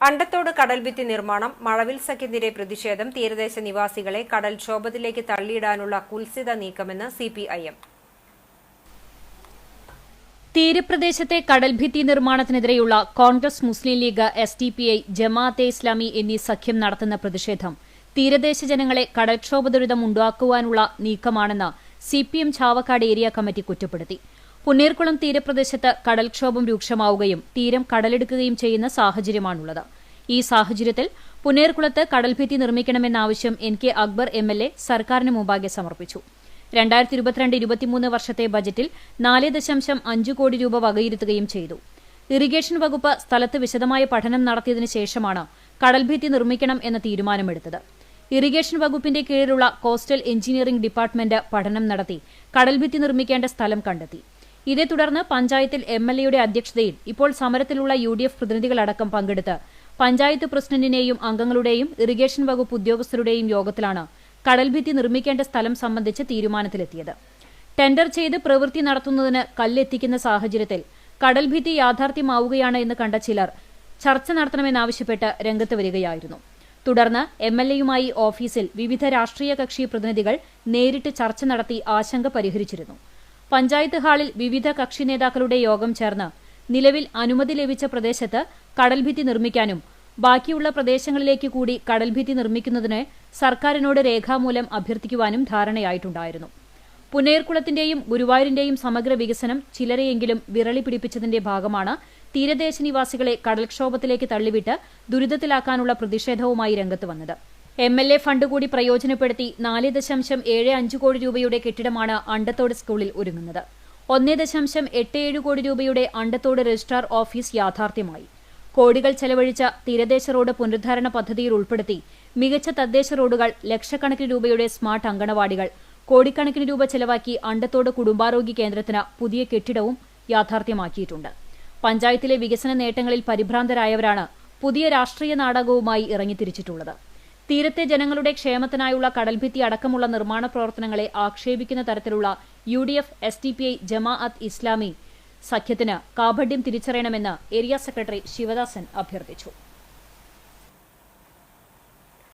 അണ്ടത്തോട് കടൽഭിത്തി നിർമ്മാണം മഴവിൽ സഖ്യത്തിന്റെ പ്രതിഷേധം തീരദേശ നിവാസികളെ കടൽക്ഷോഭത്തിലേക്ക് തള്ളിയിടാനുള്ള കുൽസിത നീക്കമെന്ന് സിപിഐഎം. തീരപ്രദേശത്തെ കടൽഭിത്തി നിർമ്മാണത്തിനെതിരെയുള്ള Congress Muslim League S D P I Jamaat-e Islami എന്നീ സഖ്യം നടത്തുന്ന പ്രതിഷേധം തീരദേശ ജനങ്ങളെ കടൽക്ഷോഭ ദുരിതം ഉണ്ടാക്കുവാനുള്ള നീക്കമാണെന്ന് സിപിഎം ചാവക്കാട് ഏരിയ കമ്മിറ്റി കുറ്റപ്പെടുത്തി. പുന്നീർകുളം തീരപ്രദേശത്ത് കടൽക്ഷോഭം രൂക്ഷമാവുകയും തീരം കടലെടുക്കുകയും ചെയ്യുന്ന സാഹചര്യമാണുള്ളത്. ഈ സാഹചര്യത്തിൽ പുന്നേർകുളത്ത് കടൽഭിത്തി നിർമ്മിക്കണമെന്ന ആവശ്യം N K Akbar M L A സർക്കാരിന് മുമ്പാകെ സമർപ്പിച്ചു. രണ്ടായിരത്തി ഇരുപത്തിരണ്ട് ഇരുപത്തിമൂന്ന് വർഷത്തെ ബജറ്റിൽ നാല് ദശാംശം അഞ്ച് കോടി രൂപ വകയിരുത്തുകയും ചെയ്തു. ഇറിഗേഷൻ വകുപ്പ് സ്ഥലത്ത് വിശദമായ പഠനം നടത്തിയതിനു ശേഷമാണ് കടൽഭിത്തി നിർമ്മിക്കണം എന്ന തീരുമാനമെടുത്തത്. ഇറിഗേഷൻ വകുപ്പിന്റെ കീഴിലുള്ള കോസ്റ്റൽ എഞ്ചിനീയറിംഗ് ഡിപ്പാർട്ട്മെന്റ് പഠനം നടത്തി കടൽഭിത്തി നിർമ്മിക്കേണ്ട സ്ഥലം കണ്ടെത്തി. ഇതേ തുടർന്ന് പഞ്ചായത്തിൽ എം എൽ എയുടെ അധ്യക്ഷതയിൽ ഇപ്പോൾ സമരത്തിലുള്ള യു ഡി എഫ് പ്രതിനിധികളടക്കം പങ്കെടുത്ത് പഞ്ചായത്ത് പ്രസിഡന്റിന്റെയും അംഗങ്ങളുടെയും ഇറിഗേഷൻ വകുപ്പ് ഉദ്യോഗസ്ഥരുടെയും യോഗത്തിലാണ് കടൽഭിത്തി നിർമ്മിക്കേണ്ട സ്ഥലം സംബന്ധിച്ച് തീരുമാനത്തിലെത്തിയത്. ടെൻഡർ ചെയ്ത് പ്രവൃത്തി നടത്തുന്നതിന് കല്ലെത്തിക്കുന്ന സാഹചര്യത്തിൽ കടൽഭിത്തി യാഥാർത്ഥ്യമാവുകയാണ് എന്ന് കണ്ട ചിലർ ചർച്ച നടത്തണമെന്നാവശ്യപ്പെട്ട് രംഗത്ത് വരികയായിരുന്നു. തുടർന്ന് എം എൽ എയുമായി ഓഫീസിൽ വിവിധ രാഷ്ട്രീയ കക്ഷി പ്രതിനിധികൾ നേരിട്ട് ചർച്ച നടത്തി ആശങ്ക പരിഹരിച്ചിരുന്നു. പഞ്ചായത്ത് ഹാളിൽ വിവിധ കക്ഷി നേതാക്കളുടെ യോഗം ചേർന്ന് നിലവിൽ അനുമതി ലഭിച്ച പ്രദേശത്ത് കടൽഭിത്തി നിർമ്മിക്കാനും ബാക്കിയുള്ള പ്രദേശങ്ങളിലേക്ക് കൂടി കടൽഭിത്തി നിർമ്മിക്കുന്നതിന് സർക്കാരിനോട് രേഖാമൂലം അഭ്യർത്ഥിക്കുവാനും ധാരണയായിട്ടുണ്ടായിരുന്നു. പുന്നേർകുളത്തിന്റെയും ഗുരുവായൂരിന്റെയും സമഗ്ര വികസനം ചിലരെയെങ്കിലും വിരളി പിടിപ്പിച്ചതിന്റെ ഭാഗമാണ് തീരദേശ നിവാസികളെ കടൽക്ഷോഭത്തിലേക്ക് തള്ളിവിട്ട് ദുരിതത്തിലാക്കാനുള്ള പ്രതിഷേധവുമായി രംഗത്ത് വന്നത്. എം എൽ എ ഫണ്ട് കൂടി പ്രയോജനപ്പെടുത്തി നാല് ദശാംശം ഏഴ് അഞ്ച് കോടി രൂപയുടെ കെട്ടിടമാണ് അണ്ടത്തോട് സ്കൂളിൽ ഒരുങ്ങുന്നത്. ഒന്നേ ദശാംശം എട്ട് ഏഴ് കോടി രൂപയുടെ അണ്ടത്തോട് രജിസ്ട്രാർ ഓഫീസ് യാഥാർത്ഥ്യമായി. കോടികൾ ചെലവഴിച്ച തീരദേശ റോഡ് പുനരുദ്ധാരണ പദ്ധതിയിൽ ഉൾപ്പെടുത്തി മികച്ച തദ്ദേശ റോഡുകൾ ലക്ഷക്കണക്കിന് രൂപയുടെ സ്മാർട്ട് അങ്കണവാടികൾ കോടിക്കണക്കിന് രൂപ ചെലവാക്കി അണ്ടത്തോട് കുടുംബാരോഗ്യ കേന്ദ്രത്തിന് പുതിയ കെട്ടിടവും യാഥാർത്ഥ്യമാക്കിയിട്ടുണ്ട്. പഞ്ചായത്തിലെ വികസന നേട്ടങ്ങളിൽ പരിഭ്രാന്തരായവരാണ് പുതിയ രാഷ്ട്രീയ നാടകവുമായി ഇറങ്ങിത്തിരിച്ചിട്ടുള്ളത്. തീരത്തെ ജനങ്ങളുടെ ക്ഷേമത്തിനായുള്ള കടൽഭിത്തി അടക്കമുള്ള നിർമ്മാണ പ്രവർത്തനങ്ങളെ ആക്ഷേപിക്കുന്ന തരത്തിലുള്ള U D F S D P I Jamaat Islami സഖ്യത്തിന് കാപഢ്യം തിരിച്ചറിയണമെന്ന് ഏരിയ സെക്രട്ടറി ശിവദാസൻ അഭ്യർത്ഥിച്ചു.